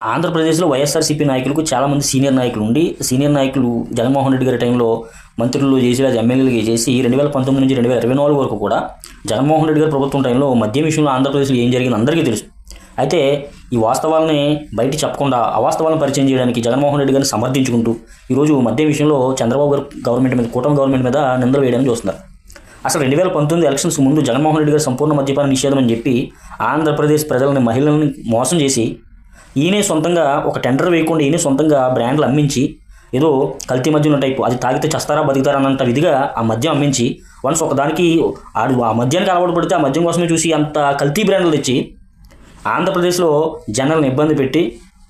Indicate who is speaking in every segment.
Speaker 1: ఆంధ్రప్రదేశ్లో వైఎస్ఆర్సీపీ నాయకులకు చాలామంది సీనియర్ నాయకులు ఉండి సీనియర్ నాయకులు జగన్మోహన్ రెడ్డి గారి టైంలో మంత్రులు చేసి లేదా ఎమ్మెల్యేలు చేసి రెండు వేల పంతొమ్మిది నుంచి రెండు వేల ఇరవై నాలుగు వరకు కూడా జగన్మోహన్ రెడ్డి గారి ప్రభుత్వం టైంలో మద్యం విషయంలో ఆంధ్రప్రదేశ్లో ఏం జరిగింది అందరికీ తెలుసు. అయితే ఈ వాస్తవాలని బయట చెప్పకుండా అవాస్తవాలను పరిచయం చేయడానికి జగన్మోహన్ రెడ్డి గారిని సమర్థించుకుంటూ ఈరోజు మద్యం విషయంలో చంద్రబాబు గారు గవర్నమెంట్ మీద కూటమి గవర్నమెంట్ మీద నిందలు వేయడానికి చూస్తున్నారు. అసలు రెండు వేల పంతొమ్మిది ఎలక్షన్స్ ముందు జగన్మోహన్ రెడ్డి గారు సంపూర్ణ మద్యపాన నిషేధం అని చెప్పి ఆంధ్రప్రదేశ్ ప్రజలని మహిళలను మోసం చేసి ఈయనే సొంతంగా ఒక టెండర్ వేయకుండా ఈయనే సొంతంగా బ్రాండ్లు అమ్మించి ఏదో కల్తీ మద్యం టైపు అది తాగితే చస్తారా బతుకుతారా అన్నంత విధిగా ఆ మద్యం అమ్మించి వన్స్ ఒకదానికి ఆడు ఆ మద్యానికి అలవాటు పడితే ఆ మద్యం కోసమే చూసి అంత కల్తీ బ్రాండ్లు తెచ్చి ఆంధ్రప్రదేశ్లో జనాలను ఇబ్బంది పెట్టి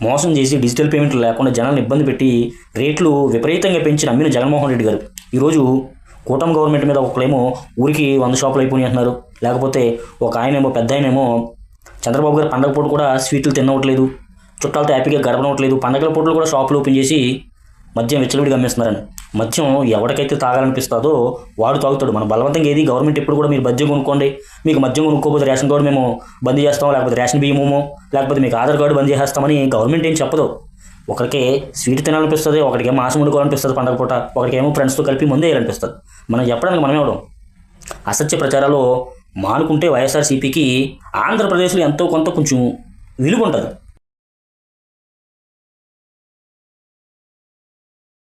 Speaker 1: మోసం చేసి డిజిటల్ పేమెంట్లు లేకుండా జనాలను ఇబ్బంది పెట్టి రేట్లు విపరీతంగా పెంచి నమ్మిన జగన్మోహన్ రెడ్డి గారు. ఈరోజు కూటమి గవర్నమెంట్ మీద ఒకళ్ళేమో ఊరికి వంద షాపులు అయిపోయి అంటున్నారు. లేకపోతే ఒక ఆయనేమో పెద్ద ఆయనేమో చంద్రబాబు గారు పండగ పూట కూడా స్వీట్లు తినవట్లేదు. చుట్టాలతో హ్యాపీగా గడపనవట్లేదు. పండగల పూటలు కూడా షాపులు ఓపెన్ చేసి మద్యం వెచ్చలవిడిగా అమ్మేస్తున్నారని. మద్యం ఎవరికైతే తాగాలనిపిస్తుందో వాడు తాగుతాడు. మన బలవంతంగా ఏది గవర్నమెంట్ ఎప్పుడు కూడా మీరు మద్యం కొనుక్కోండి. మీకు మద్యం కొనుక్కోకపోతే రేషన్ కార్డు మేము బంద్ చేస్తాం లేకపోతే రేషన్ బియ్యమో లేకపోతే మీకు ఆధార్ కార్డు బంద్ చేస్తామని గవర్నమెంట్ ఏం చెప్పదు. ఒకరికి స్వీట్ తినాలనిపిస్తుంది ఒకరికేమో మాసం వండుకోవాలనిపిస్తుంది పండగ పూట ఒకరికేమో ఫ్రెండ్స్తో కలిపి ముందే వేయాలనిపిస్తుంది. మనం చెప్పడానికి మనమే ఇవ్వడం అసత్య ప్రచారాలు మానుకుంటే వైఎస్ఆర్సీపీకి ఆంధ్రప్రదేశ్లో ఎంతో కొంత కొంచెం విలువ ఉంటుంది.